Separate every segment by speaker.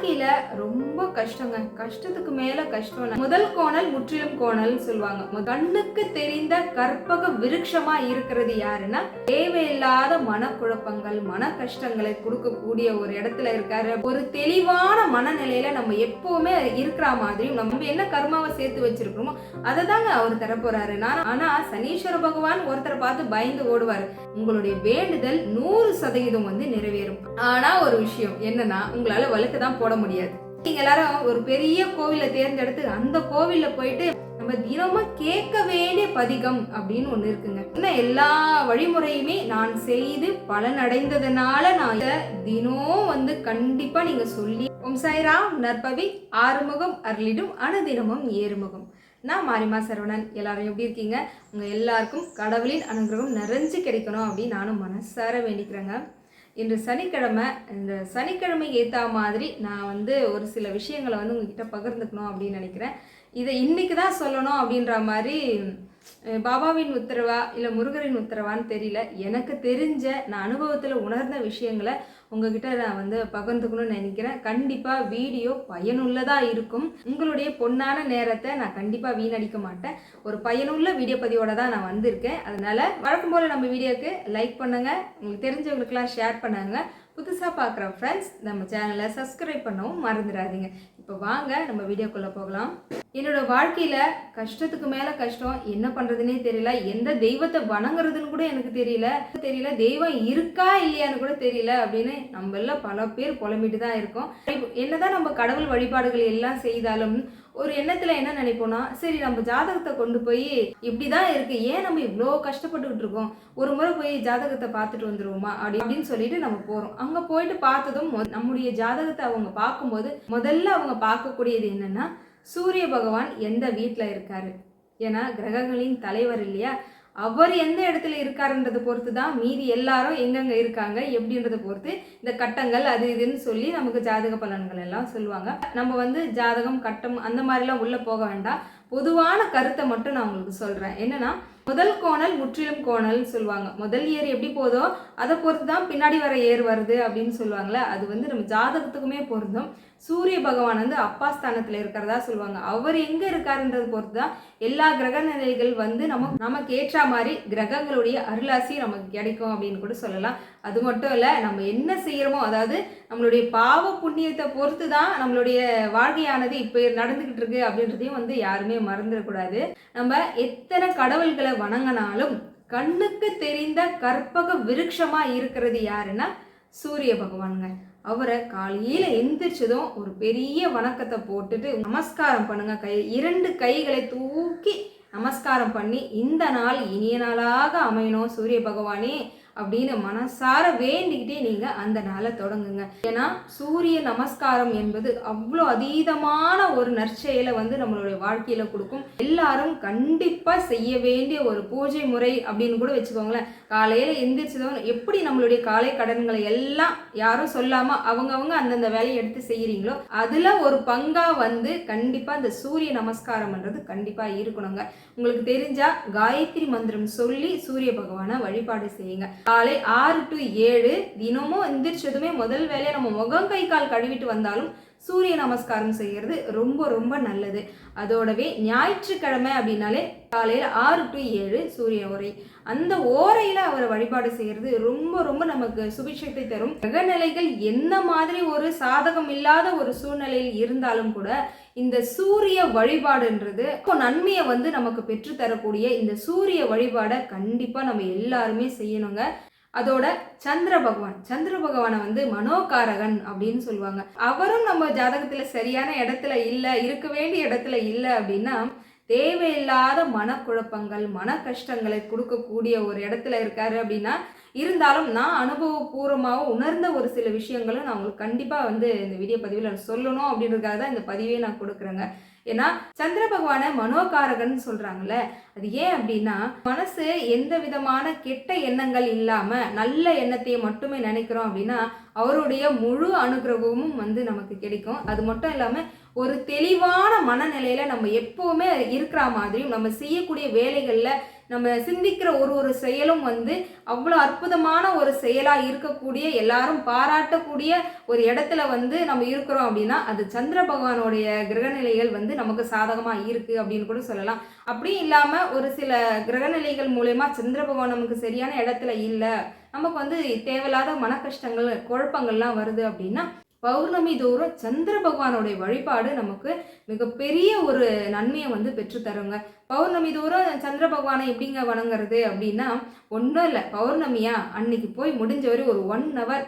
Speaker 1: வாழ்க்கையில ரொம்ப கஷ்டங்க. கஷ்டத்துக்கு மேல கஷ்டம் முதல் கோணல் முற்றிலும் கோணல் சொல்லுவாங்க. கண்ணுக்கு தெரிந்த கற்பக விருட்சமா இருக்கிறது யாருன்னா தேவையில்லாத மனக்குழப்பங்கள் மன கஷ்டங்களை கொடுக்கக்கூடிய ஒரு இடத்துல இருக்காரு. ஒரு தெளிவான மனநிலையில நம்ம எப்பவுமே இருக்கிற மாதிரியும் நம்ம என்ன கர்மாவை சேர்த்து வச்சிருக்கிறோமோ அதை தாங்க அவர் தரப்போறாரு. நான் ஆனா சனீஸ்வர பகவான் ஒருத்தரை பார்த்து பயந்து ஓடுவாரு. உங்களுடைய வேண்டுதல் நூறு சதவீதம் வந்து நிறைவேறும். ஆனா ஒரு விஷயம் என்னன்னா உங்களால வழக்கு தான் போட முடியாது. நீங்க எல்லாரும் ஒரு பெரிய கோவிலை தேர்ந்தெடுத்து அந்த கோவில்ல போயிட்டு நம்ம தினமும் கேட்க வேண்டிய பதிகம் அப்படின்னு ஒண்ணு இருக்குங்க. இன்னும் எல்லா வழிமுறையுமே நான் செய்து பலனடைந்ததுனால நான் தினம் வந்து கண்டிப்பா நீங்க சொல்லி ஓம் சாய்ராம் நற்பவி ஆறுமுகம் அருளிடும் அனுதினமும் ஏறுமுகம். நான் மாரிமா சரவணன். எல்லாரும் எப்படி இருக்கீங்க? உங்கள் எல்லாருக்கும் கடவுளின் அனுகிரகம் நிறைஞ்சு கிடைக்கணும் அப்படின்னு நானும் மனசார வேண்டிக்கிறேங்க. இன்று சனிக்கிழமை இந்த சனிக்கிழமை ஏற்ற மாதிரி நான் வந்து ஒரு சில விஷயங்களை வந்து உங்ககிட்ட பகிர்ந்துக்கணும் அப்படின்னு நினைக்கிறேன். இதை இன்னைக்கு தான் சொல்லணும் அப்படின்ற மாதிரி பாபாவின் உத்தரவா இல்லை முருகரின் உத்தரவான்னு தெரியல. எனக்கு தெரிஞ்ச நான் அனுபவத்தில் உணர்ந்த விஷயங்களை உங்ககிட்ட நான் வந்து பகிர்ந்துக்கணும்னு நினைக்கிறேன். கண்டிப்பாக வீடியோ பயனுள்ளதாக இருக்கும். உங்களுடைய பொன்னான நேரத்தை நான் கண்டிப்பாக வீணடிக்க மாட்டேன். ஒரு பயனுள்ள வீடியோ பதிவோட தான் நான் வந்திருக்கேன். அதனால் வழக்கம் போல் நம்ம வீடியோக்கு லைக் பண்ணுங்கள் உங்களுக்கு தெரிஞ்சவங்களுக்கெல்லாம் ஷேர் பண்ணுங்கள் புதுசாக பார்க்குற ஃப்ரெண்ட்ஸ் நம்ம சேனலை சப்ஸ்கிரைப் பண்ணவும் மறந்துடாதீங்க. இப்போ வாங்க நம்ம வீடியோக்குள்ளே போகலாம். என்னோட வாழ்க்கையில் கஷ்டத்துக்கு மேலே கஷ்டம் என்ன பண்ணுறதுனே தெரியல எந்த தெய்வத்தை வணங்குறதுன்னு கூட எனக்கு தெரியல தெரியல தெய்வம் இருக்கா இல்லையான்னு கூட தெரியல அப்படின்னு நம்மள பல பேர் புலம்பிட்டு தான் இருக்கோம். என்னதான் நம்ம கடவுள் வழிபாடுகள் எல்லாம் செய்தாலும் ஒரு எண்ணத்துல என்ன நினைப்போம்னா சரி நம்ம ஜாதகத்தை கொண்டு போய் இப்படிதான் இருக்கு. ஏன் நம்ம இவ்வளோ கஷ்டப்பட்டுக்கிட்டு இருக்கோம்? ஒரு முறை போய் ஜாதகத்தை பார்த்துட்டு வந்துருவோமா? அப்படி அப்படின்னு சொல்லிட்டு நம்ம போறோம். அங்க போயிட்டு பார்த்ததும் மொ- நம்முடைய ஜாதகத்தை அவங்க பார்க்கும்போது முதல்ல அவங்க பார்க்கக்கூடியது என்னன்னா சூரிய பகவான் எந்த வீட்டில் இருக்காரு? ஏன்னா கிரகங்களின் தலைவர் இல்லையா? அவர் எந்த இடத்துல இருக்காருன்றதை பொறுத்து தான் மீதி எல்லாரும் எங்கெங்கே இருக்காங்க எப்படின்றத பொறுத்து இந்த கட்டங்கள் அது இதுன்னு சொல்லி நமக்கு ஜாதக பலன்கள் எல்லாம் சொல்லுவாங்க. நம்ம வந்து ஜாதகம் கட்டம் அந்த மாதிரிலாம் உள்ளே போக வேண்டாம். பொதுவான கருத்தை மட்டும் நான் உங்களுக்கு சொல்கிறேன் என்னன்னா முதல் கோணல் முற்றிலும் கோணல் சொல்லுவாங்க. முதல் ஏர் எப்படி போதோ அதை பொறுத்து தான் பின்னாடி வர ஏர் வருது அப்படின்னு சொல்லுவாங்கள்ல அது வந்து நம்ம ஜாதகத்துக்குமே பொருந்தும். சூரிய பகவான் வந்து அப்பா ஸ்தானத்தில் இருக்கிறதா சொல்லுவாங்க. அவர் எங்க இருக்காருன்றது பொறுத்து தான் எல்லா கிரக நிலைகள் வந்து நம்ம நமக்கு ஏற்ற மாதிரி கிரகங்களுடைய அருளாசி நமக்கு கிடைக்கும் அப்படின்னு கூட சொல்லலாம். அது மட்டும் இல்லை நம்ம என்ன செய்கிறோமோ அதாவது நம்மளுடைய பாவ புண்ணியத்தை பொறுத்து தான் நம்மளுடைய வாழ்க்கையானது இப்போ நடந்துக்கிட்டு இருக்கு அப்படின்றதையும் வந்து யாருமே மறந்துடக்கூடாது. நம்ம எத்தனை கடவுள்களை வணங்கினாலும் கண்ணுக்கு தெரிந்த கற்பக விருட்சமாக இருக்கிறது யாருன்னா சூரிய பகவானுங்க. அவரை காலையில் எந்திரிச்சதும் ஒரு பெரிய வணக்கத்தை போட்டுட்டு நமஸ்காரம் பண்ணுங்க. கை இரண்டு கைகளை தூக்கி நமஸ்காரம் பண்ணி இந்த நாள் இனிய நாளாக அமையணும் சூரிய பகவானே. அப்படின்னு மனசார வேண்டிக்கிட்டே நீங்கள் அந்த நாளை தொடங்குங்க. ஏன்னா சூரிய நமஸ்காரம் என்பது அவ்வளோ அதீதமான ஒரு நற்செயலை வந்து நம்மளுடைய வாழ்க்கையில் கொடுக்கும். எல்லாரும் கண்டிப்பாக செய்ய வேண்டிய ஒரு பூஜை முறை அப்படின்னு கூட வச்சுக்கோங்களேன். காலையில் எந்திரிச்சதும் எப்படி நம்மளுடைய காலை கடன்களை எல்லாம் யாரும் சொல்லாமல் அவங்கவங்க அந்தந்த வேலையை எடுத்து செய்கிறீங்களோ அதில் ஒரு பங்காக வந்து கண்டிப்பாக இந்த சூரிய நமஸ்காரம்ன்றது கண்டிப்பாக இருக்கணுங்க. உங்களுக்கு தெரிஞ்சா காயத்ரி மந்திரம் சொல்லி சூரிய பகவானை வழிபாடு செய்யுங்க. காலை ஆறு டு ஏழு தினமும் எந்திரிச்சதுமே முதல் வேலையை நம்ம முகம் கை கால் கழுவிட்டு வந்தாலும் சூரிய நமஸ்காரம் செய்கிறது ரொம்ப ரொம்ப நல்லது. அதோடவே ஞாயிற்றுக்கிழமை அப்படின்னாலே காலையில் ஆறு டு ஏழு சூரிய உரை. அந்த ஓரையில் அவரை வழிபாடு செய்கிறது ரொம்ப ரொம்ப நமக்கு சுபிட்சத்தை தரும். கிரகநிலைகள் என்ன மாதிரி ஒரு சாதகம் இல்லாத ஒரு சூழ்நிலையில் இருந்தாலும் கூட இந்த சூரிய வழிபாடுன்றது இப்போ நன்மையை வந்து நமக்கு பெற்று தரக்கூடிய இந்த சூரிய வழிபாடை கண்டிப்பாக நம்ம எல்லாருமே செய்யணுங்க. அதோட சந்திர பகவான் சந்திர பகவானை வந்து மனோகாரகன் அப்படின்னு சொல்லுவாங்க. அவரும் நம்ம ஜாதகத்தில் சரியான இடத்துல இல்லை இருக்க வேண்டிய இடத்துல இல்லை அப்படின்னா தேவையில்லாத மனக்குழப்பங்கள் மன கஷ்டங்களை கொடுக்கக்கூடிய ஒரு இடத்துல இருக்காரு அப்படின்னா இருந்தாலும் நான் அனுபவபூர்வமாக உணர்ந்த ஒரு சில விஷயங்களும் நான் உங்களுக்கு கண்டிப்பாக வந்து இந்த வீடியோ பதிவில் சொல்லணும் அப்படின்றதுக்காக தான் இந்த பதிவே நான் கொடுக்குறேங்க. ஏன்னா சந்திர பகவானை மனோகாரகன் சொல்கிறாங்கல்ல அது ஏன் அப்படின்னா மனசு எந்த விதமான கெட்ட எண்ணங்கள் இல்லாமல் நல்ல எண்ணத்தை மட்டுமே நினைக்கிறோம் அப்படின்னா அவருடைய முழு அனுகிரகமும் வந்து நமக்கு கிடைக்கும். அது மட்டும் இல்லாமல் ஒரு தெளிவான மனநிலையில நம்ம எப்பவுமே இருக்கிற மாதிரியும் நம்ம செய்யக்கூடிய வேலைகளில் நம்ம சிந்திக்கிற ஒரு ஒரு செயலும் வந்து அவ்வளோ அற்புதமான ஒரு செயலாக இருக்கக்கூடிய எல்லாரும் பாராட்டக்கூடிய ஒரு இடத்துல வந்து நம்ம இருக்கிறோம் அப்படின்னா அது சந்திர பகவானுடைய கிரகநிலைகள் வந்து நமக்கு சாதகமாக இருக்குது அப்படின்னு கூட சொல்லலாம். அப்படியும் இல்லாமல் ஒரு சில கிரகநிலைகள் மூலயமா சந்திர பகவான் நமக்கு சரியான இடத்துல இல்லை. நமக்கு வந்து தேவையில்லாத மன கஷ்டங்கள் குழப்பங்கள்லாம் வருது அப்படின்னா பௌர்ணமி தோறும் சந்திர பகவானுடைய வழிபாடு நமக்கு மிகப்பெரிய ஒரு நன்மையை வந்து பெற்று தருங்க பௌர்ணமி தோறும் சந்திர பகவானை எப்படிங்க வணங்குறது அப்படின்னா ஒன்றும் இல்லை. பௌர்ணமியா? அன்னைக்கு போய் முடிஞ்ச வரை ஒரு ஒன் ஹவர்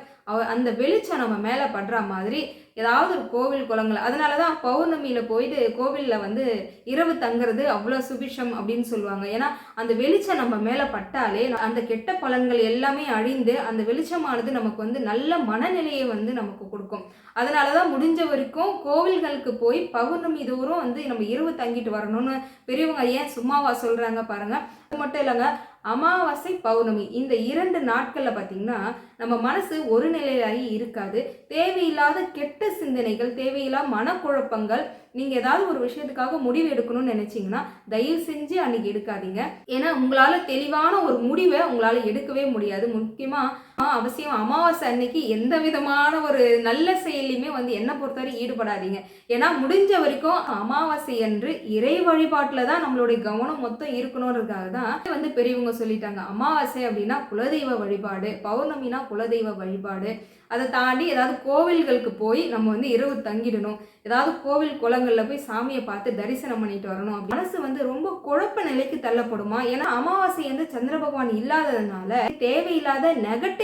Speaker 1: அந்த வெளிச்சம் நம்ம மேலே படுற மாதிரி ஏதாவது ஒரு கோவில் குளங்கள். அதனால தான் பௌர்ணமியில் போயிட்டு கோவிலில் வந்து இரவு தங்குறது அவ்வளோ சுபிஷம் அப்படின்னு சொல்லுவாங்க. ஏன்னா அந்த வெளிச்சம் நம்ம மேலே பட்டாலே அந்த கெட்ட பலன்கள் எல்லாமே அழிந்து அந்த வெளிச்சமானது நமக்கு வந்து நல்ல மனநிலையை வந்து நமக்கு கொடுக்கும். அதனால தான் முடிஞ்ச வரைக்கும் கோவில்களுக்கு போய் பௌர்ணமி தோறும் வந்து நம்ம இரவு தங்கிட்டு வரணும்னு பெரியவங்க ஏன் சும்மாவா சொல்கிறாங்க பாருங்கள் அது மட்டும் இல்லைங்க அமாவாசை பௌர்ணமி இந்த இரண்டு நாட்களில் பார்த்தீங்கன்னா நம்ம மனசு ஒரு நிலையிலாகி இருக்காது. தேவையில்லாத கெட்ட சிந்தனைகள் தேவையில்லாத மனக்குழப்பங்கள் நீங்கள் ஏதாவது ஒரு விஷயத்துக்காக முடிவு எடுக்கணும்னு நினச்சிங்கன்னா தயவு செஞ்சு அன்னைக்கு எடுக்காதீங்க. ஏன்னா உங்களால் தெளிவான ஒரு முடிவை உங்களால் எடுக்கவே முடியாது. முக்கியமாக அவசியம். அமாவாசை அன்னைக்கு எந்த விதமான ஒரு நல்ல செயலையுமே வந்து என்ன பொறுத்தவரை ஈடுபடாதீங்க. ஏன்னா முடிஞ்ச வரைக்கும் அமாவாசை அன்று இறை வழிபாட்டில் தான் நம்மளுடைய கவனம் மொத்தம் இருக்கணுன்றதுக்காக தான் வந்து பெரியவங்க சொல்லிட்டாங்க. அமாவாசை அப்படின்னா குலதெய்வ வழிபாடு பௌர்ணமினா குலதெய்வ வழிபாடு. அதை தாண்டி ஏதாவது கோவில்களுக்கு போய் நம்ம வந்து இரவு தங்கிடணும். ஏதாவது கோவில் குளங்களில் போய் சாமியை பார்த்து தரிசனம் பண்ணிட்டு வரணும். அப்படி மனசு வந்து ரொம்ப குழப்ப நிலைக்கு தள்ளப்படுமா? ஏன்னா அமாவாசை வந்து சந்திர பகவான் இல்லாததுனால தேவையில்லாத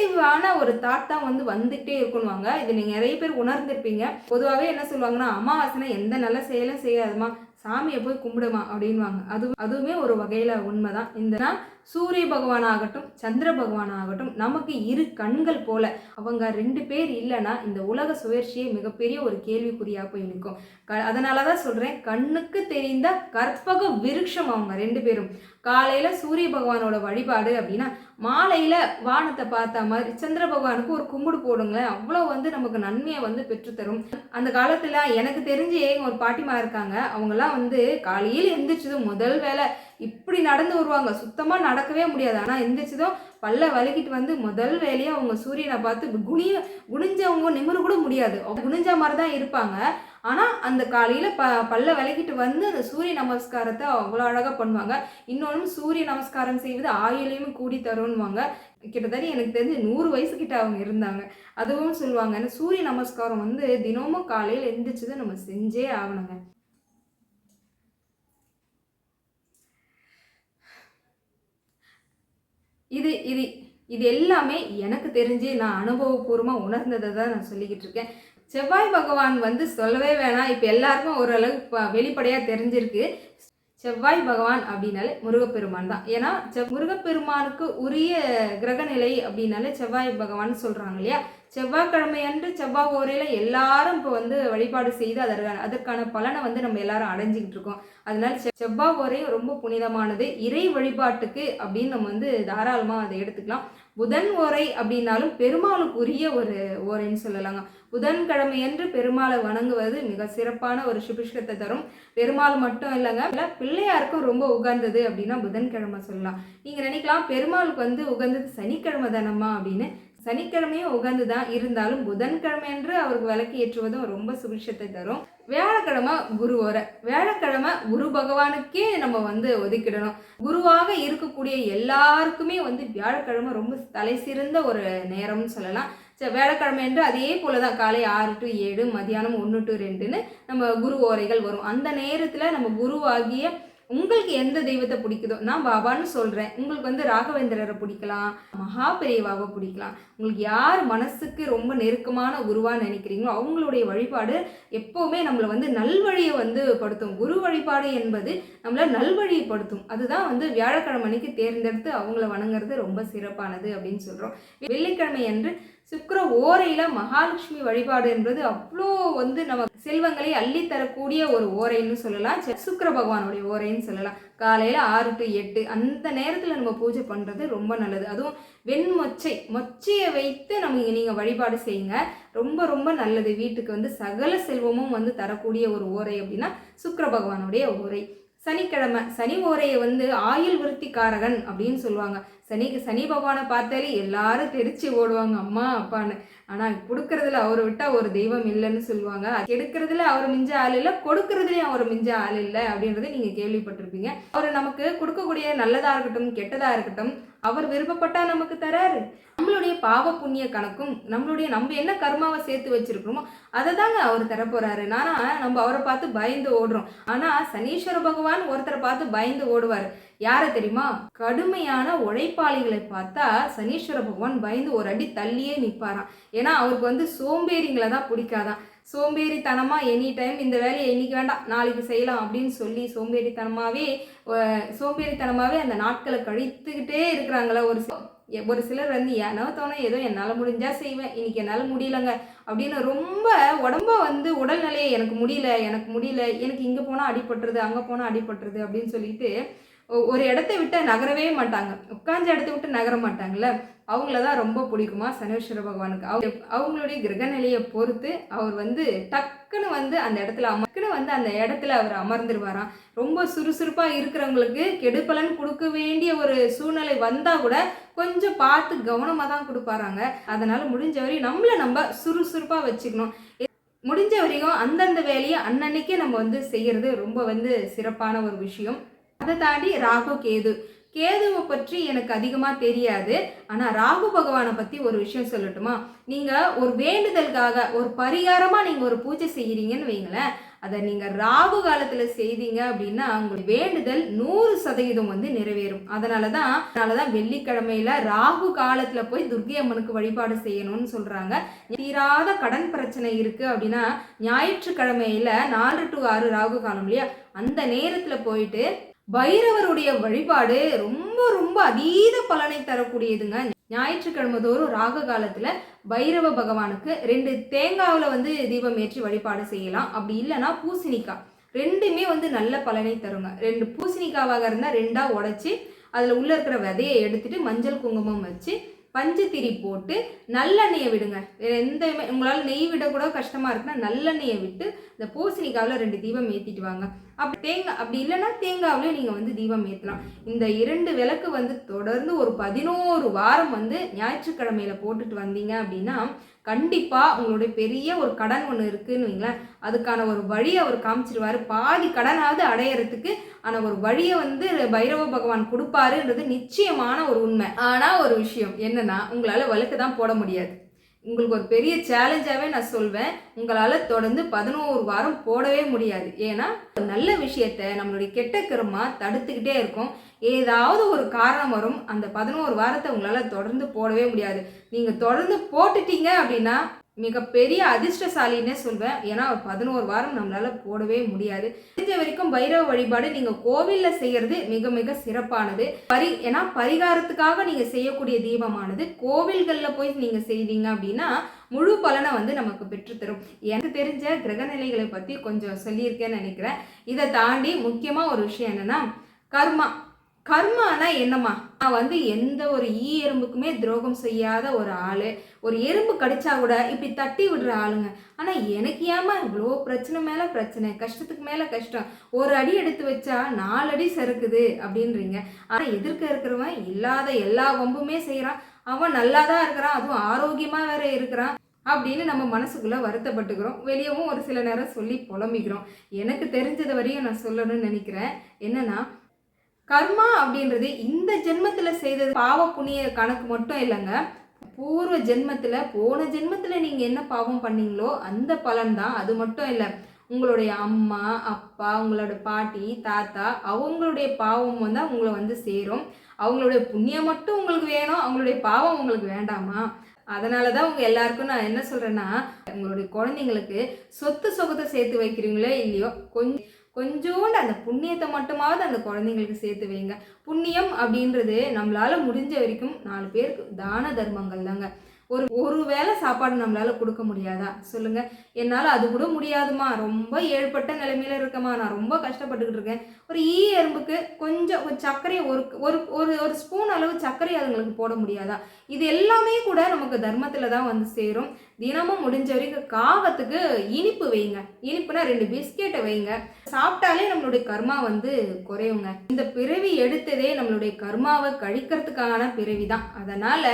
Speaker 1: நெகட்டிவான ஒரு தாட் தான் வந்து வந்துகிட்டே இருக்கணுவாங்க இது நீங்கள் நிறைய பேர் உணர்ந்திருப்பீங்க. பொதுவாகவே என்ன சொல்லுவாங்கன்னா அமாவாசைனா எந்த நல்ல செயலும் செய்யாதுமா சாமியை போய் கும்பிடுமா. அப்படின்வாங்க அது அதுவுமே ஒரு வகையில் உண்மைதான். இந்த சூரிய பகவான் ஆகட்டும் சந்திர பகவான் ஆகட்டும் நமக்கு இரு கண்கள் போல. அவங்க ரெண்டு பேர் இல்லைன்னா இந்த உலக சுழற்சியே மிகப்பெரிய ஒரு கேள்விக்குறியாக போய் நிற்கும். க அதனால தான் சொல்கிறேன் கண்ணுக்கு தெரிந்த கற்பக விருட்சம் அவங்க ரெண்டு பேரும். காலையில் சூரிய பகவானோட வழிபாடு அப்படின்னா மாலையில் வானத்தை பார்த்த மாதிரி சந்திர பகவானுக்கு ஒரு கும்பிடு போடுங்களேன். அவ்வளோ வந்து நமக்கு நன்மையை வந்து பெற்றுத்தரும். அந்த காலத்தில் எனக்கு தெரிஞ்சு ஒரு பாட்டிமா இருக்காங்க. அவங்கெல்லாம் வந்து காலையில் எந்திரிச்சதும் முதல் வேலை இப்படி நடந்து வருவாங்க. சுத்தமாக நடக்கவே முடியாது. ஆனால் எந்திரிச்சதும் பல்ல வலிக்கிட்டு வந்து முதல் வேலையை அவங்க சூரியனை பார்த்து குனிய குனிஞ்சவங்க நிமிர கூட முடியாது. குனிஞ்ச மாதிரி தான் இருப்பாங்க. ஆனால் அந்த காலையில் ப பல்ல விளக்கிட்டு வந்து அந்த சூரிய நமஸ்காரத்தை அவ்வளோ அழகாக பண்ணுவாங்க. இன்னொன்று சூரிய நமஸ்காரம் செய்வது ஆயுளையும் கூடி தரும்வாங்க கிட்டத்தட்ட எனக்கு தெரிஞ்சு நூறு வயசுக்கிட்ட அவங்க இருந்தாங்க. அதுவும் சொல்லுவாங்க ஏன்னா சூரிய நமஸ்காரம் வந்து தினமும் காலையில் எந்திரிச்சதை நம்ம செஞ்சே ஆகணுங்க. இது இது இது எல்லாமே எனக்கு தெரிஞ்சு நான் அனுபவபூர்வமாக உணர்ந்ததை தான் நான் சொல்லிக்கிட்டு இருக்கேன். செவ்வாய் பகவான் வந்து சொல்லவே வேணாம். இப்போ எல்லாருக்கும் ஓரளவு இப்போ வெளிப்படையாக தெரிஞ்சிருக்கு. செவ்வாய் பகவான் அப்படின்னாலே முருகப்பெருமான் தான். ஏன்னா செவ் முருகப்பெருமானுக்கு உரிய கிரகநிலை அப்படின்னாலே செவ்வாய் பகவான் சொல்கிறாங்க இல்லையா? செவ்வாய்க்கிழமை அன்று செவ்வாய் ஓரையில் எல்லாரும் இப்போ வந்து வழிபாடு செய்து அதற்கான அதற்கான பலனை வந்து நம்ம எல்லாரும் அடைஞ்சிக்கிட்டு இருக்கோம். அதனால செவ்வாய் ஓரையும் ரொம்ப புனிதமானது. இறை வழிபாட்டுக்கு அப்படின்னு நம்ம வந்து தாராளமாக அதை எடுத்துக்கலாம். புதன் ஓரை அப்படின்னாலும் பெருமாளுக்கு உரிய ஒரு ஓரைன்னு சொல்லலாங்க. புதன்கிழமையன்று பெருமாளை வணங்குவது மிக சிறப்பான ஒரு சுபிஷ்கத்தை தரும். பெருமாள் மட்டும் இல்லைங்க இல்லை பிள்ளையாருக்கும் ரொம்ப உகந்தது அப்படின்னா புதன்கிழமை சொல்லலாம். நீங்கள் நினைக்கலாம் பெருமாளுக்கு வந்து உகந்தது சனிக்கிழமை தானம்மா அப்படின்னு. சனிக்கிழமையும் உகந்து தான் இருந்தாலும் புதன்கிழமை என்று அவருக்கு விளக்கு ஏற்றுவதும் ரொம்ப சுபிஷத்தை தரும். வியாழக்கிழமை குரு வர. வியாழக்கிழமை குரு பகவானுக்கே நம்ம வந்து ஒதுக்கிடணும். குருவாக இருக்கக்கூடிய எல்லாருக்குமே வந்து வியாழக்கிழமை ரொம்ப தலை சிறந்த ஒரு நேரம்னு சொல்லலாம். சரி வேலைக்கிழமை என்று அதே போல தான் காலை ஆறு டு ஏழு மதியானம் ஒன்று டு ரெண்டுன்னு நம்ம குரு ஓரைகள் வரும். அந்த நேரத்தில் நம்ம குருவாகிய உங்களுக்கு எந்த தெய்வத்தை பிடிக்குதோ நான் பாபான்னு சொல்கிறேன் உங்களுக்கு வந்து ராகவேந்திரரை பிடிக்கலாம் மகாபெரிவாவை பிடிக்கலாம். உங்களுக்கு யார் மனசுக்கு ரொம்ப நெருக்கமான குருவான்னு நினைக்கிறீங்களோ அவங்களுடைய வழிபாடு எப்போவுமே நம்மளை வந்து நல்வழியை வந்து படுத்தும். குரு வழிபாடு என்பது நம்மளை நல்வழிப்படுத்தும் அதுதான் வந்து வியாழக்கிழமை அன்னைக்கு தேர்ந்தெடுத்து அவங்கள வணங்குறது ரொம்ப சிறப்பானது அப்படின்னு சொல்கிறோம் வெள்ளிக்கிழமை அன்று சுக்கர ஓரையில் மகாலட்சுமி வழிபாடு என்பது அவ்வளோ வந்து நம்ம செல்வங்களை அள்ளி தரக்கூடிய ஒரு ஓரைன்னு சொல்லலாம். சுக்கர பகவானுடைய ஓரைன்னு சொல்லலாம். காலையில் ஆறு டு எட்டு அந்த நேரத்தில் நம்ம பூஜை பண்ணுறது ரொம்ப நல்லது. அதுவும் வெண்மொச்சை மொச்சையை வைத்து நம்ம நீங்கள் வழிபாடு செய்யுங்க. ரொம்ப ரொம்ப நல்லது. வீட்டுக்கு வந்து சகல செல்வமும் வந்து தரக்கூடிய ஒரு ஓரை அப்படின்னா சுக்கர பகவானுடைய ஓரை. சனிக்கிழமை சனி ஓரையை வந்து ஆயுள் விருத்திக்காரகன் அப்படின்னு சொல்லுவாங்க. சனி சனி பகவானை பார்த்தாலே எல்லாரும் தெரிச்சு ஓடுவாங்க அம்மா அப்பான்னு. ஆனால் கொடுக்கறதுல அவரை விட்டால் ஒரு தெய்வம் இல்லைன்னு சொல்லுவாங்க. எடுக்கிறதுல அவர் மிஞ்ச ஆள் இல்லை கொடுக்கறதுலேயும் அவர் மிஞ்ச ஆள் இல்லை அப்படின்றத நீங்கள் கேள்விப்பட்டிருப்பீங்க. அவர் நமக்கு கொடுக்கக்கூடிய நல்லதாக இருக்கட்டும் கெட்டதாக இருக்கட்டும் அவர் விருப்பப்பட்டா நமக்கு தராரு. நம்மளுடைய பாவ புண்ணிய கணக்கும் நம்மளுடைய நம்ம என்ன கர்மாவை சேர்த்து வச்சிருக்கிறோமோ அதை தாங்க அவர் தரப்போறாரு. நானா நம்ம அவரை பார்த்து பயந்து ஓடுறோம். ஆனா சனீஸ்வர பகவான் ஒருத்தரை பார்த்து பயந்து ஓடுவார். யாரை தெரியுமா? கடுமையான உழைப்பாளிகளை பார்த்தா சனீஸ்வர பகவான் பயந்து ஒரு அடி தள்ளியே நிற்பாராம் ஏன்னா அவருக்கு வந்து சோம்பேறிங்களை தான் பிடிக்காதான் சோம்பேறித்தனமாக எனி டைம் இந்த வேலையை இன்னைக்கு வேண்டாம் நாளைக்கு செய்யலாம் அப்படின்னு சொல்லி சோம்பேறித்தனமாகவே சோம்பேறித்தனமாகவே அந்த நாட்களை கழித்துக்கிட்டே இருக்கிறாங்களா ஒரு எ- ஒரு சிலர் வந்து ஏனோ தோண? ஏதோ என்னால் முடிஞ்சால் செய்வேன். இன்னைக்கு என்னால் முடியலங்க. அப்படின்னு ரொம்ப உடம்ப வந்து உடல்நிலையை எனக்கு முடியல எனக்கு முடியல எனக்கு இங்கே போனால் அடிபட்டுருது அங்கே போனால் அடிபட்டுருது அப்படின்னு சொல்லிட்டு ஒரு இடத்த விட்டு நகரவே மாட்டாங்க. உட்காந்த இடத்த விட்டு நகர மாட்டாங்கல்ல? அவங்கள தான் ரொம்ப பிடிக்குமா சனீஸ்வர பகவானுக்கு? அவங்க அவங்களுடைய கிரகநிலையை பொறுத்து அவர் வந்து டக்குன்னு வந்து அந்த இடத்துல அமக்குன்னு வந்து அந்த இடத்துல அவர் அமர்ந்துருவாராம் ரொம்ப சுறுசுறுப்பாக இருக்கிறவங்களுக்கு கெடுப்பலன் கொடுக்க வேண்டிய ஒரு சூழ்நிலை வந்தால் கூட கொஞ்சம் பார்த்து கவனமாக தான் கொடுப்பாராங்க. அதனால் முடிஞ்ச வரையும் நம்மளை நம்ம சுறுசுறுப்பாக வச்சுக்கணும். முடிஞ்ச வரையும் அந்தந்த வேலையை அன்னன்னைக்கே நம்ம வந்து செய்கிறது ரொம்ப வந்து சிறப்பான ஒரு விஷயம். அதை தாண்டி ராகு கேது. கேதுவை பற்றி எனக்கு அதிகமாக தெரியாது. ஆனால் ராகு பகவானை பற்றி ஒரு விஷயம் சொல்லட்டுமா? நீங்கள் ஒரு வேண்டுதலுக்காக ஒரு பரிகாரமாக நீங்கள் ஒரு பூஜை செய்கிறீங்கன்னு வைங்களேன். அதை நீங்கள் ராகு காலத்தில் செய்தீங்க அப்படின்னா உங்களுடைய வேண்டுதல் நூறு சதவீதம் வந்து நிறைவேறும். அதனால தான் அதனால தான் வெள்ளிக்கிழமையில ராகு காலத்தில் போய் துர்க்கை அம்மனுக்கு வழிபாடு செய்யணும்னு சொல்கிறாங்க தீராத கடன் பிரச்சனை இருக்குது அப்படின்னா ஞாயிற்றுக்கிழமையில நாலு டு ஆறு ராகு காலம் இல்லையா? அந்த நேரத்தில் போயிட்டு பைரவருடைய வழிபாடு ரொம்ப ரொம்ப அதீத பலனை தரக்கூடியதுங்க. ஞாயிற்றுக்கிழமை தோறும் ராக காலத்தில் பைரவ பகவானுக்கு ரெண்டு தேங்காவில் வந்து தீபம் ஏற்றி வழிபாடு செய்யலாம். அப்படி இல்லைன்னா பூசணிக்காய் ரெண்டுமே வந்து நல்ல பலனை தருங்க. ரெண்டு பூசணிக்காவாக இருந்தால் ரெண்டாக உடச்சி அதில் உள்ளே இருக்கிற விதையை எடுத்துட்டு மஞ்சள் குங்குமம் வச்சு பஞ்சத்திரி போட்டு நல்லெண்ணெயை விடுங்க. வேறு எந்த உங்களால் நெய் விட கூட கஷ்டமாக இருக்குன்னா நல்லெண்ணெயை விட்டு இந்த பூசணிக்காவில் ரெண்டு தீபம் ஏற்றிட்டு வாங்க. அப்படி தேங்காய் அப்படி இல்லைன்னா தேங்காவிலே நீங்கள் வந்து தீபம் ஏற்றலாம் இந்த இரண்டு விளக்கு வந்து தொடர்ந்து ஒரு பதினோரு வாரம் வந்து ஞாயிற்றுக்கிழமையில் போட்டுட்டு வந்தீங்க அப்படின்னா கண்டிப்பாக உங்களுடைய பெரிய ஒரு கடன் ஒன்று இருக்குன்னு வைங்களேன். அதுக்கான ஒரு வழியை அவர் காமிச்சிருவார். பாதி கடனாவது அடையறதுக்கு ஆனால் ஒரு வழியை வந்து பைரவ பகவான் கொடுப்பாருன்றது நிச்சயமான ஒரு உண்மை. ஆனால் ஒரு விஷயம் என்னன்னா உங்களால் விளக்கு தான் போட முடியாது. உங்களுக்கு ஒரு பெரிய சேலஞ்சாகவே நான் சொல்வேன். உங்களால் தொடர்ந்து பதினோரு வாரம் போடவே முடியாது. ஏன்னா ஒரு நல்ல விஷயத்த நம்மளுடைய கெட்ட கருமா தடுத்துக்கிட்டே இருக்கும். ஏதாவது ஒரு காரணம் வரும் அந்த பதினோரு வாரத்தை உங்களால் தொடர்ந்து போடவே முடியாது. நீங்கள் தொடர்ந்து போட்டுட்டீங்க அப்படின்னா மிகப்பெரிய அதிர்ஷ்டசாலின்னே சொல்வேன். ஏன்னா பதினோரு வாரம் நம்மளால போடவே முடியாது. தெரிஞ்ச வரைக்கும் பைரவ வழிபாடு நீங்க கோவில்ல செய்யறது மிக மிக சிறப்பானது. பரி ஏன்னா பரிகாரத்துக்காக நீங்க செய்யக்கூடிய தீபமானது கோவில்கள்ல போய் நீங்க செய்தீங்க அப்படின்னா முழு பலனை வந்து நமக்கு பெற்றுத்தரும். எனக்கு தெரிஞ்ச கிரகநிலைகளை பத்தி கொஞ்சம் சொல்லியிருக்கேன்னு நினைக்கிறேன். இதை தாண்டி முக்கியமா ஒரு விஷயம் என்னன்னா கர்மா. கர்மானா என்னம்மா? நான் வந்து எந்த ஒரு ஈ எறும்புக்குமே துரோகம் செய்யாத ஒரு ஆள். ஒரு எறும்பு கடிச்சா கூட இப்படி தட்டி விடுற ஆளுங்க. ஆனால் எனக்கு ஏமா இவ்வளோ பிரச்சனை மேலே பிரச்சனை? கஷ்டத்துக்கு மேலே கஷ்டம். ஒரு அடி எடுத்து வச்சா நாலு அடி சறுக்குது அப்படின்றீங்க. ஆனால் எதிர்க்க இருக்கிறவன் இல்லாத எல்லா வம்புமே செய்கிறான் அவன் நல்லா தான் இருக்கிறான். அதுவும் ஆரோக்கியமாக வேற இருக்கிறான் அப்படின்னு நம்ம மனசுக்குள்ள வருத்தப்பட்டுக்கிறோம். வெளியவும் ஒரு சில நேரம் சொல்லி புலம்பிக்கிறோம். எனக்கு தெரிஞ்சது வரையும் நான் சொல்லணும்னு நினைக்கிறேன். என்னன்னா கர்மா அப்படின்றது இந்த ஜென்மத்தில் செய்தது பாவ புண்ணிய கணக்கு மட்டும் இல்லைங்க. பூர்வ ஜென்மத்தில் போன ஜென்மத்தில் நீங்கள் என்ன பாவம் பண்ணீங்களோ அந்த பலன் தான். அது மட்டும் இல்லை உங்களுடைய அம்மா அப்பா உங்களோட பாட்டி தாத்தா அவங்களுடைய பாவம் வந்து உங்களை வந்து சேரும். அவங்களுடைய புண்ணியம் மட்டும் உங்களுக்கு வேணும் அவங்களுடைய பாவம் உங்களுக்கு வேண்டாமா? அதனால தான் உங்கள் எல்லாருக்கும் நான் என்ன சொல்கிறேன்னா உங்களுடைய குழந்தைங்களுக்கு சொத்து சொகத்தை சேர்த்து வைக்கிறீங்களோ இல்லையோ கொஞ்சம் கொஞ்சோண்டு அந்த புண்ணியத்தை மட்டுமாவது அந்த குழந்தைங்களுக்கு சேர்த்து வைங்க. புண்ணியம் அப்படின்றது நம்மளால் முடிஞ்ச வரைக்கும் நாலு பேருக்கு தான தர்மங்கள் தாங்க. ஒரு ஒரு வேளை சாப்பாடு நம்மளால கொடுக்க முடியாதா? சொல்லுங்க. என்னால் அது கூட முடியாதுமா. ரொம்ப ஏழ்பட்ட நிலைமையில இருக்கமா நான் ரொம்ப கஷ்டப்பட்டுக்கிட்டு இருக்கேன். ஒரு ஈ எறும்புக்கு கொஞ்சம் ஒரு சர்க்கரையை ஒரு ஒரு ஒரு ஒரு ஸ்பூன் அளவு சர்க்கரை அதுங்களுக்கு போட முடியாதா? இது எல்லாமே கூட நமக்கு தர்மத்தில் தான் வந்து சேரும். தினமும் முடிஞ்ச வரைக்கும் காகத்துக்கு இனிப்பு வைங்க. இனிப்புனா ரெண்டு பிஸ்கெட்டை வைங்க. சாப்பிட்டாலே நம்மளுடைய கர்மா வந்து குறையுங்க. இந்த பிறவி எடுத்ததே நம்மளுடைய கர்மாவை கழிக்கிறதுக்கான பிறவி தான் அதனால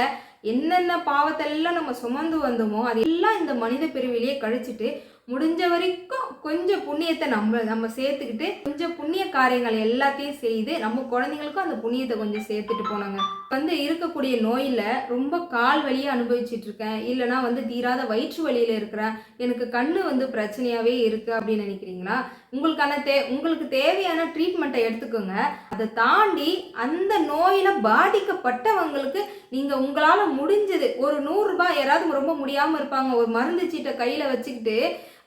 Speaker 1: என்னென்ன பாவத்தெல்லாம் நம்ம சுமந்து வந்தோமோ அது எல்லாம் இந்த மனித பிரிவிலேயே கழிச்சிட்டு முடிஞ்ச வரைக்கும் கொஞ்சம் புண்ணியத்தை நம்ம நம்ம சேர்த்துக்கிட்டு கொஞ்சம் புண்ணிய காரியங்கள் எல்லாத்தையும் செய்து நம்ம குழந்தைங்களுக்கும் அந்த புண்ணியத்தை கொஞ்சம் சேர்த்துட்டு போனாங்க. வந்து இருக்கக்கூடிய நோயில் ரொம்ப கால் வலியை அனுபவிச்சுட்டு இருக்கேன் இல்லைனா வந்து தீராத வயிற்று வலியில் இருக்கிறேன் எனக்கு கண்ணு வந்து பிரச்சனையாகவே இருக்குது அப்படின்னு நினைக்கிறீங்களா? உங்களுக்கான தே உங்களுக்கு தேவையான ட்ரீட்மெண்ட்டை எடுத்துக்கோங்க. அதை தாண்டி அந்த நோயில் பாதிக்கப்பட்டவங்களுக்கு நீங்கள் உங்களால் முடிஞ்சது ஒரு நூறுரூபா யாராவது ரொம்ப முடியாமல் இருப்பாங்க. ஒரு மருந்து சீட்டை கையில் வச்சுக்கிட்டு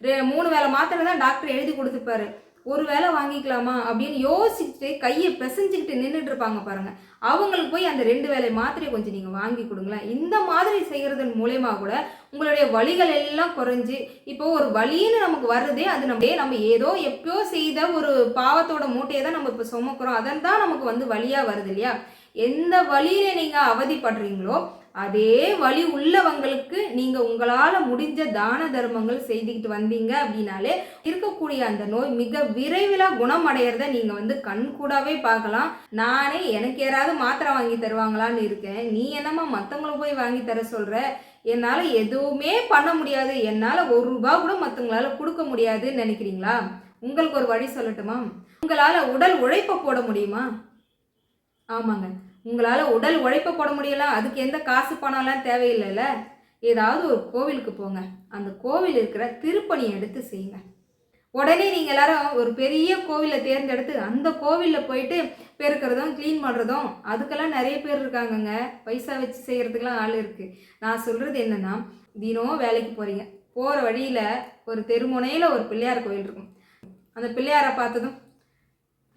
Speaker 1: ரெ- மூணு வேளை மாத்திரை தான் டாக்டர் எழுதி கொடுத்துருப்பாரு ஒரு வேளை வாங்கிக்கலாமா அப்படின்னு யோசிச்சுட்டு கையை பிசைஞ்சுக்கிட்டு நின்றுட்டு இருப்பாங்க பாருங்க. அவங்களுக்கு போய் அந்த ரெண்டு வேலை மாத்திரையை கொஞ்சம் நீங்கள் வாங்கி கொடுங்களேன். இந்த மாதிரி செய்கிறதன் மூலயமா கூட உங்களுடைய வலிகள் எல்லாம் குறைஞ்சு இப்போ ஒரு வலின்னு நமக்கு வருதே அது நம்ம நம்ம ஏதோ எப்பயோ செய்த ஒரு பாவத்தோட மூட்டையை தான் நம்ம இப்போ சுமக்கிறோம். அதன் தான் நமக்கு வந்து வழியாக வருது இல்லையா? எந்த வழியில நீங்கள் அவதிப்படுறீங்களோ அதே வழி உள்ளவங்களுக்கு நீங்கள் உங்களால் முடிஞ்ச தான தர்மங்கள் செய்துக்கிட்டு வந்தீங்க அப்படின்னாலே இருக்கக்கூடிய அந்த நோய் மிக விரைவில் குணமடைகிறத நீங்கள் வந்து கண்கூடாவே பார்க்கலாம். நானே எனக்கு யாராவது மாத்திரை வாங்கி தருவாங்களான்னு இருக்கேன். நீ என்னம்மா மற்றவங்களுக்கு போய் வாங்கி தர சொல்கிற என்னால் எதுவுமே பண்ண முடியாது. என்னால் ஒரு ரூபா கூட மற்றவங்களால கொடுக்க முடியாதுன்னு நினைக்கிறீங்களா? உங்களுக்கு ஒரு வழி சொல்லட்டுமா? உங்களால் உடல் உழைப்பை போட முடியுமா? ஆமாங்க. உங்களால் உடல் உழைப்பை போட முடியல அதுக்கு எந்த காசு பணம்லாம் தேவையில்லைல்ல ஏதாவது ஒரு கோவிலுக்கு போங்க. அந்த கோவில் இருக்கிற திருப்பணியை எடுத்து செய்யுங்க. உடனே நீங்கள் எல்லாரும் ஒரு பெரிய கோவிலை தேர்ந்தெடுத்து அந்த கோவிலில் போயிட்டு பெருக்கிறதும் க்ளீன் பண்ணுறதும் அதுக்கெல்லாம் நிறைய பேர் இருக்காங்கங்க. பைசா வச்சு செய்கிறதுக்கெல்லாம் ஆள் இருக்குது நான் சொல்கிறது என்னென்னா தினம் வேலைக்கு போகிறீங்க போகிற வழியில் ஒரு தெருமுனையில் ஒரு பிள்ளையார் கோவில் இருக்கும். அந்த பிள்ளையாரை பார்த்ததும்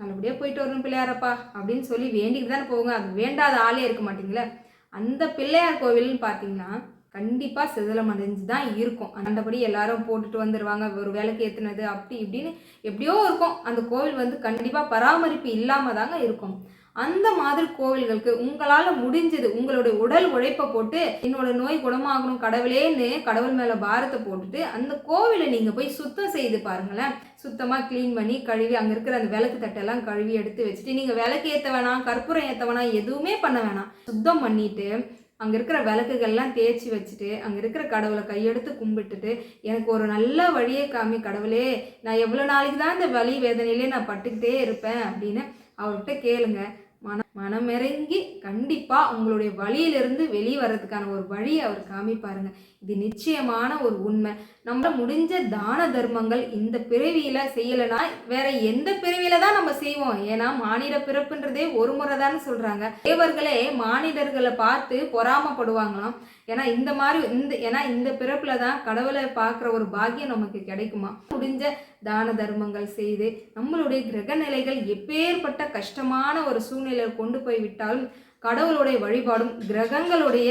Speaker 1: நல்லபடியாக போயிட்டு வரணும் பிள்ளையாரப்பா. அப்படின்னு சொல்லி வேண்டிட்டு தானே போங்க அது வேண்டாத ஆளே இருக்க மாட்டிங்களே. அந்த பிள்ளையார் கோவில்னு பார்த்தீங்கன்னா கண்டிப்பாக சிதலம் அடைஞ்சு தான் இருக்கும். அந்தபடி எல்லாரும் போட்டுட்டு வந்துடுவாங்க ஒரு வேலைக்கு ஏற்றுனது அப்படி இப்படின்னு எப்படியோ இருக்கும். அந்த கோவில் வந்து கண்டிப்பாக பராமரிப்பு இல்லாமல் தாங்க இருக்கும். அந்த மாதிரி கோவில்களுக்கு உங்களால் முடிஞ்சது உங்களுடைய உடல் உழைப்பை போட்டு என்னோட நோய் குணமாகணும் கடவுளேன்னு கடவுள் மேலே பாரத்தை போட்டுட்டு அந்த கோவிலை நீங்கள் போய் சுத்தம் செய்து பாருங்களேன். சுத்தமாக க்ளீன் பண்ணி கழுவி அங்கே இருக்கிற அந்த விளக்கு தட்டெல்லாம் கழுவி எடுத்து வச்சுட்டு நீங்கள் விளக்கு ஏற்ற வேணாம் கற்பூரம் ஏற்ற வேணாம் எதுவுமே பண்ண வேணாம். சுத்தம் பண்ணிட்டு அங்கே இருக்கிற விளக்குகள்லாம் தேய்ச்சி வச்சுட்டு அங்கே இருக்கிற கடவுளை கையெடுத்து கும்பிட்டுட்டு எனக்கு ஒரு நல்ல வழியை காமி கடவுளே நான் எவ்வளோ நாளைக்கு தான் இந்த வலி வேதனையிலே நான் பட்டுக்கிட்டே இருப்பேன் அப்படின்னு அவர்கிட்ட கேளுங்க. மன மனமிறங்கி கண்டிப்பாக உங்களுடைய வழியிலிருந்து வெளியே வர்றதுக்கான ஒரு வழியை அவர் காமிப்பாருங்க. இது நிச்சயமான ஒரு உண்மை. நம்ம முடிஞ்ச தான தர்மங்கள் இந்த பிறவியில செய்யலைன்னா வேற எந்த பிறவியில தான் நம்ம செய்வோம்? ஏன்னா மானிட பிறப்புன்றதே ஒரு முறை தான் சொல்றாங்க. தேவர்களே மானிடர்களை பார்த்து பொறாமப்படுவாங்களாம். ஏன்னா இந்த மாதிரி இந்த ஏன்னா இந்த பிறப்புல தான் கடவுளை பார்க்குற ஒரு பாக்கியம் நமக்கு கிடைக்குமா? முடிஞ்ச தான தர்மங்கள் செய்து நம்மளுடைய கிரக நிலைகள் எப்பேற்பட்ட கஷ்டமான ஒரு சூழ்நிலையில் கொண்டு போய் விட்டாலும் கடவுளுடைய வழிபாடும் கிரகங்களுடைய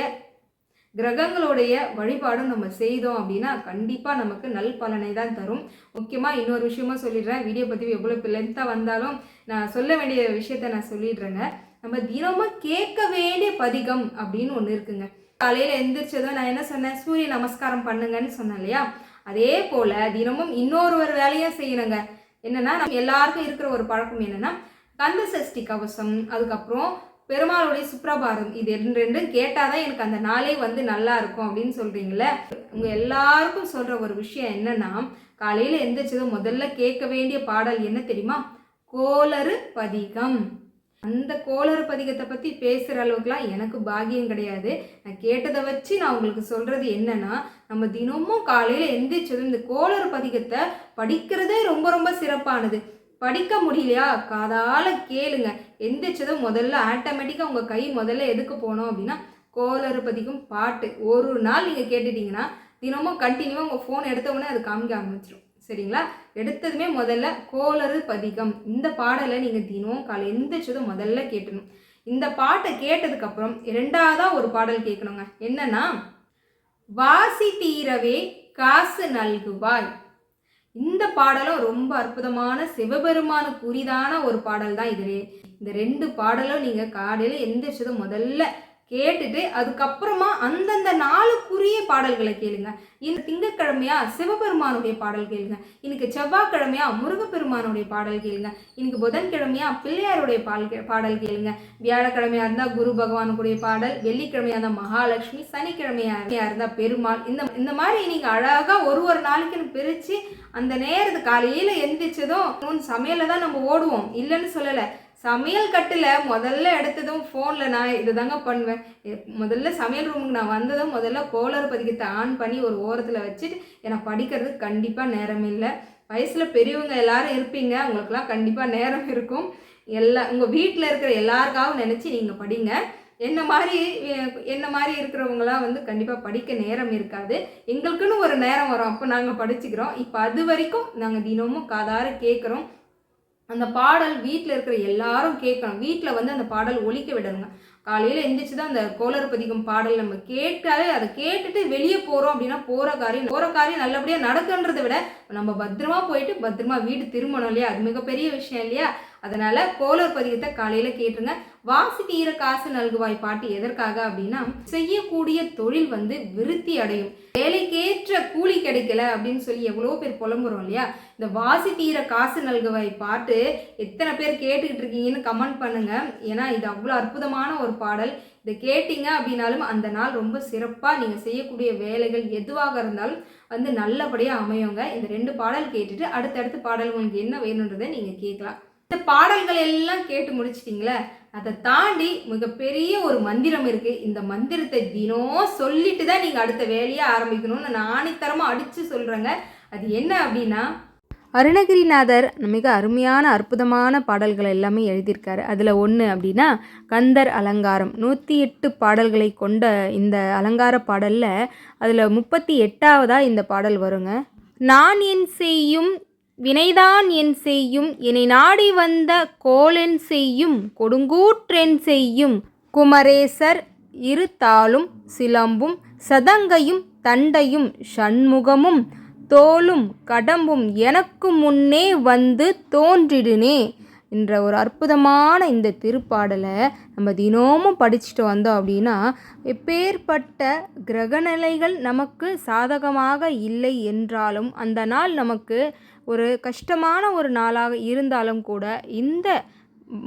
Speaker 1: கிரகங்களுடைய வழிபாடும் நம்ம செய்தோம் அப்படின்னா கண்டிப்பாக நமக்கு நல் பலனை தான் தரும். முக்கியமாக இன்னொரு விஷயமா சொல்லிடுறேன். வீடியோ பற்றி எவ்வளோ லென்த்தாக வந்தாலும் நான் சொல்ல வேண்டிய விஷயத்த நான் சொல்லிடுறேங்க. நம்ம தினமும் கேட்க வேண்டிய பதிகம் அப்படின்னு ஒன்று இருக்குங்க. காலையில் எந்திரிச்சதும் நான் என்ன சொன்னேன்? சூரிய நமஸ்காரம் பண்ணுங்கன்னு சொன்னேன் இல்லையா? அதே போல் தினமும் இன்னொரு ஒரு வேலையாக செய்யணுங்க. என்னென்னா நம்ம எல்லாருக்கும் இருக்கிற ஒரு பழக்கம் என்னென்னா கந்த சஷ்டி கவசம் அதுக்கப்புறம் பெருமாளுடைய சுப்ரபாரம் இது ரெண்டு ரெண்டும் கேட்டால் தான் எனக்கு அந்த நாளே வந்து நல்லா இருக்கும் அப்படின்னு சொல்கிறீங்களே உங்கள் எல்லாருக்கும் சொல்கிற ஒரு விஷயம் என்னன்னா காலையில் எந்திரிச்சதும் முதல்ல கேட்க வேண்டிய பாடல் என்ன தெரியுமா? கோளறு பதிகம். அந்த கோளறு பதிகத்தை பற்றி பேசுகிற அளவுக்குலாம் எனக்கு பாகியம் கிடையாது. நான் கேட்டதை வச்சு நான் உங்களுக்கு சொல்கிறது என்னென்னா நம்ம தினமும் காலையில் எந்திரிச்சதும் இந்த கோளறு பதிகத்தை படிக்கிறதே ரொம்ப ரொம்ப சிறப்பானது. படிக்க முடியலையா? காதால் கேளுங்க. எந்திரிச்சதும் முதல்ல ஆட்டோமேட்டிக்காக உங்கள் கை முதல்ல எதுக்கு போனோம் அப்படின்னா கோளறு பதிக்கும் பாட்டு. ஒரு நாள் நீங்கள் கேட்டுட்டீங்கன்னா தினமும் கண்டினியூவாக உங்கள் ஃபோன் எடுத்த உடனே அது காமிக்க ஆரம்பிச்சிடும் சரிங்களா? எடுத்ததுமே முதல்ல கோலறு பதிகம். இந்த பாடலை நீங்கள் தினமும் காலை எந்திரிச்சதும் முதல்ல கேட்டணும். இந்த பாட்டை கேட்டதுக்கப்புறம் ரெண்டாவதாக ஒரு பாடல் கேட்கணுங்க. என்னன்னா வாசி தீரவே காசு நல்குவாய். இந்த பாடலும் ரொம்ப அற்புதமான சிவபெருமானுக்கு உரிதான ஒரு பாடல் தான் இதுலே இந்த ரெண்டு பாடலும் நீங்கள் காலையில எந்திரிச்சதும் முதல்ல கேட்டுட்டு அதுக்கப்புறமா அந்தந்த நாளுக்குரிய பாடல்களை கேளுங்க. இந்த திங்கட்கிழமையா சிவபெருமானுடைய பாடல் கேளுங்க. இன்னைக்கு செவ்வாய்க்கிழமையா முருகப்பெருமானுடைய பாடல் கேளுங்க. இன்னைக்கு புதன்கிழமையா பிள்ளையாருடைய பாடல் பாடல் கேளுங்க. வியாழக்கிழமையா இருந்தா குரு பகவானுடைய பாடல் வெள்ளிக்கிழமையா இருந்தா மகாலட்சுமி சனிக்கிழமையா இருந்தா பெருமாள். இந்த இந்த மாதிரி நீங்க அழகா ஒரு ஒரு நாளைக்குன்னு பிரிச்சு அந்த நேரத்து காலையில எந்திரிச்சதும் சமையலை சமையல தான் நம்ம ஓடுவோம். இல்லைன்னு சொல்லலை. சமையல் கட்டில் முதல்ல எடுத்ததும் ஃபோனில் நான் இது தாங்க பண்ணுவேன் முதல்ல சமையல் ரூமுக்கு நான் வந்ததும் முதல்ல கோலர் பதிக்கத்தை ஆன் பண்ணி ஒரு ஓரத்தில் வச்சுட்டு எனக்கு படிக்கிறதுக்கு கண்டிப்பாக நேரம் இல்லை. வயசில் பெரியவங்க எல்லாரும் இருப்பீங்க உங்களுக்குலாம் கண்டிப்பாக நேரம் இருக்கும். எல்லா உங்கள் வீட்டில் இருக்கிற எல்லாருக்காகவும் நினச்சி நீங்கள் படிங்க. என்ன மாதிரி என்ன மாதிரி இருக்கிறவங்களாம் வந்து கண்டிப்பாக படிக்க நேரம் இருக்காது. எங்களுக்குன்னு ஒரு நேரம் வரும் அப்போ நாங்கள் படிச்சுக்கிறோம். இப்போ அது வரைக்கும் நாங்கள் தினமும் காதார கேட்குறோம் அந்த பாடல் வீட்டில் இருக்கிற எல்லாரும் கேட்கணும். வீட்டில் வந்து அந்த பாடல் ஒழிக்க விடணுங்க. காலையில் எந்திரிச்சு தான் அந்த கோளர் பதிக்கும் பாடல் நம்ம கேட்டாலே அதை கேட்டுட்டு வெளியே போகிறோம் அப்படின்னா போகிற காரியம் போகிற காரியம் நல்லபடியாக நடக்குன்றதை விட நம்ம பத்திரமா போயிட்டு பத்திரமா வீடு திரும்பணும் இல்லையா? அது மிகப்பெரிய விஷயம் இல்லையா? அதனால் கோளர் பதிகத்தை காலையில் கேட்டுருங்க. வாசி தீர காசு நல்குவாய் பாட்டு எதற்காக அப்படின்னா செய்யக்கூடிய தொழில் வந்து விருத்தி அடையும். வேலைக்கேற்ற கூலி கிடைக்கல அப்படின்னு சொல்லி எவ்வளோ பேர் புலம்புறோம் இல்லையா? இந்த வாசி தீர காசு நல்குவாய் பாட்டு எத்தனை பேர் கேட்டுக்கிட்டு இருக்கீங்கன்னு கமெண்ட் பண்ணுங்க. ஏன்னா இது அவ்வளோ அற்புதமான ஒரு பாடல். இதை கேட்டீங்க அப்படின்னாலும் அந்த நாள் ரொம்ப சிறப்பாக நீங்கள் செய்யக்கூடிய வேலைகள் எதுவாக இருந்தாலும் வந்து நல்லபடியாக அமையுங்க. இந்த ரெண்டு பாடல் கேட்டுட்டு அடுத்தடுத்த பாடல் உங்களுக்கு என்ன வேணுன்றதை நீங்கள் கேட்கலாம். இந்த பாடல்கள் எல்லாம் கேட்டு முடிச்சிட்டிங்களே அதை தாண்டி மிகப்பெரிய ஒரு மந்திரம் இருக்கு. இந்த மந்திரத்தை தினம் சொல்லிட்டு தான் நீங்கள் அடுத்த வேலையை ஆரம்பிக்கணும்னு நான் ஆணித்தரமாக அடித்து சொல்கிறேங்க அது என்ன அப்படின்னா அருணகிரிநாதர் மிக அருமையான அற்புதமான பாடல்கள் எல்லாமே எழுதியிருக்காரு. அதில் ஒன்று அப்படின்னா கந்தர் அலங்காரம். நூற்றி எட்டு பாடல்களை கொண்ட இந்த அலங்கார பாடலில் அதில் முப்பத்தி எட்டாவதாக இந்த பாடல் வருங்க. நான் என் செய்யும் வினைதான் என் செய்யும் என்னை நாடி வந்த கோலென் செய்யும் கொடுங்கூற்றென் செய்யும் குமரேசர் இருத்தாலும் சிலம்பும் சதங்கையும் தண்டையும் சண்முகமும் தோலும் கடம்பும் எனக்கு முன்னே வந்து தோன்றிடுனே என்ற ஒரு அற்புதமான இந்த திருப்பாடலை நம்ம தினமும் படிச்சுட்டு வந்தோம் அப்படின்னா எப்பேற்பட்ட கிரகநிலைகள் நமக்கு சாதகமாக இல்லை என்றாலும் அந்த நாள் நமக்கு ஒரு கஷ்டமான ஒரு நாளாக இருந்தாலும் கூட இந்த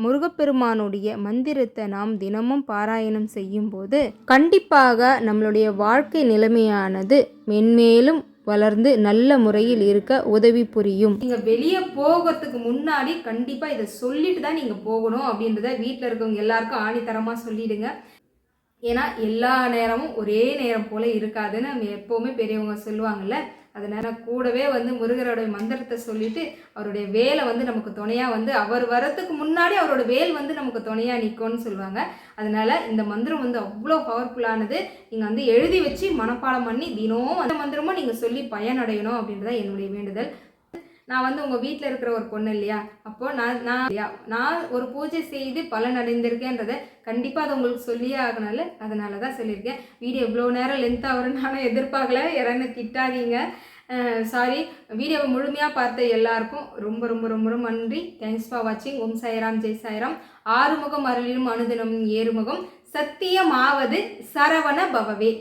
Speaker 1: முருகப்பெருமானுடைய மந்திரத்தை நாம் தினமும் பாராயணம் செய்யும்போது கண்டிப்பாக நம்மளுடைய வாழ்க்கை நிலைமையானது மென்மேலும் வளர்ந்து நல்ல முறையில் இருக்க உதவி புரியும். நீங்க வெளியே போகிறதுக்கு முன்னாடி கண்டிப்பா இதை சொல்லிட்டு தான் நீங்க போகணும் அப்படின்றத வீட்டில் இருக்கவங்க எல்லாருக்கும் ஆணித்தரமா சொல்லிடுங்க. ஏன்னா எல்லா நேரமும் ஒரே நேரம் போல இருக்காதுன்னு நம்ம எப்போவுமே பெரியவங்க சொல்லுவாங்கல்ல. அதனால் கூடவே வந்து முருகரோடைய மந்திரத்தை சொல்லிட்டு அவருடைய வேலை வந்து நமக்கு துணையாக வந்து அவர் வரத்துக்கு முன்னாடி அவரோட வேல் வந்து நமக்கு துணையாக நிற்கும்னு சொல்லுவாங்க. அதனால் இந்த மந்திரம் வந்து அவ்வளோ பவர்ஃபுல்லானது நீங்கள் வந்து எழுதி வச்சு மனப்பாடம் பண்ணி தினமும் அந்த மந்திரமும் நீங்கள் சொல்லி பயனடையணும் அப்படின்றத என்னுடைய வேண்டுதல். நான் வந்து உங்கள் வீட்டில் இருக்கிற ஒரு பொண்ணு இல்லையா? அப்போது நான் நான் இல்லையா? நான் ஒரு பூஜை செய்து பலன் அடைந்திருக்கேன்றதை கண்டிப்பாக அதை உங்களுக்கு சொல்லியே ஆகணும்ல. அதனால தான் சொல்லியிருக்கேன். வீடியோ இவ்வளோ நேரம் லென்த் வரும்னு நானும் எதிர்பார்க்கல. யாராவது கிட்டாதீங்க. சாரி வீடியோவை முழுமையாக பார்த்த எல்லாருக்கும் ரொம்ப ரொம்ப ரொம்ப ரொம்ப நன்றி. தேங்க்ஸ் ஃபார் வாட்சிங் ஓம் சாய்ராம் ஜெய் சாய்ராம். ஆறுமுகம் அருளிலும் அனுதினம் ஏறுமுகம். சத்தியமாவது சரவண பவவே.